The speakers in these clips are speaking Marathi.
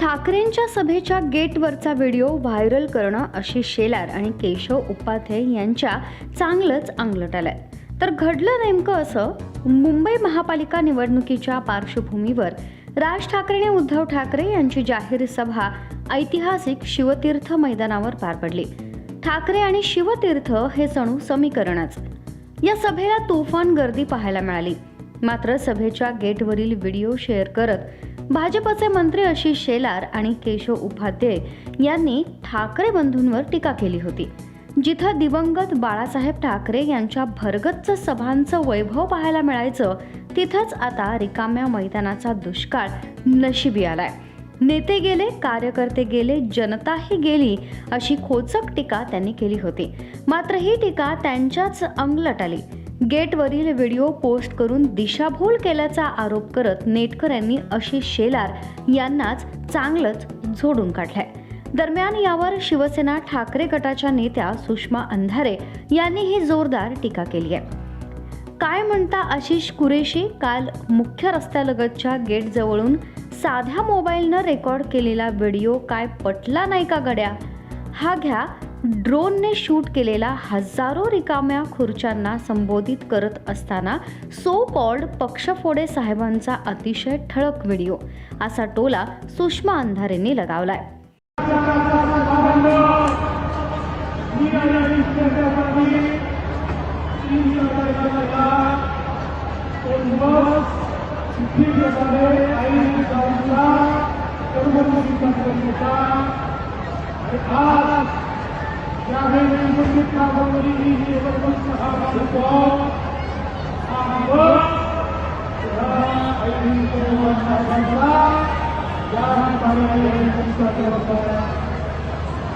ठाकरेंच्या सभेच्या गेटवरचा व्हिडिओ व्हायरल करणं अशी शेलार आणि केशव उपाध्ये यांच्या चांगलंच अंगलट आलंय तर घडलं नेमकं असं? मुंबई महापालिका निवडणुकीच्या पार्श्वभूमीवर राज ठाकरेने उद्धव ठाकरे यांची जाहीर सभा ऐतिहासिक शिवतीर्थ मैदानावर पार पडली. ठाकरे आणि शिवतीर्थ हे जणू समीकरणच. या सभेला तुफान गर्दी पाहायला मिळाली. मात्र सभेच्या गेटवरील व्हिडिओ शेअर करत भाजपचे मंत्री आशिष शेलार आणि केशव उपाध्याय यांनी ठाकरे बंधूंवर टीका केली होती. जिथं दिवंगत बाळासाहेब ठाकरे यांच्या भरगच्च सभांचं वैभव पाहायला मिळायचं तिथंच आता रिकाम्या मैदानाचा दुष्काळ नशिबी आलाय. नेते गेले कार्यकर्ते गेले जनताही गेली अशी खोचक टीका त्यांनी केली होती. मात्र ही टीका त्यांच्याच अंगलट आली. गेटवरील व्हिडिओ पोस्ट करून दिशाभूल केल्याचा आरोप करत नेटकर यांनी आशिष शेलार यांनाच चांगलंच झोडून काढलंय. दरम्यान यावर शिवसेना ठाकरे गटाच्या नेत्या सुषमा अंधारे यांनीही जोरदार टीका केली आहे. काय म्हणता आशिष कुरेशी? काल मुख्य रस्त्यालगतच्या गेटजवळून साध्या मोबाईलनं रेकॉर्ड केलेला व्हिडिओ काय पटला नाही का गड्या? हा घ्या. ड्रोनने शूट केलेला हजारो रिकाम्या खुर्च्यांना संबोधित करत असताना सो कॉल्ड पक्षफोडे साहेबांचा अतिशय ठळक व्हिडिओ. असा टोला सुषमा अंधारेंनी लगावलाय.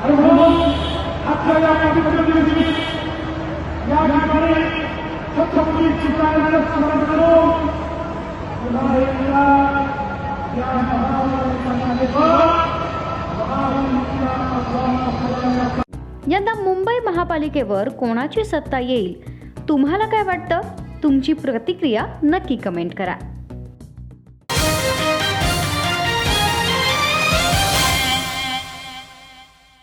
आणि म्हणून आपल्या या पाठीमध्ये या ठिकाणी छत्रपती शिवरायांना स्मरण करून पुन्हा एकदा या महाराष्ट्राच्या यंदा मुंबई महापालिकेवर कोणाची सत्ता येईल? तुम्हाला काय वाटतं? तुमची प्रतिक्रिया नक्की कमेंट करा.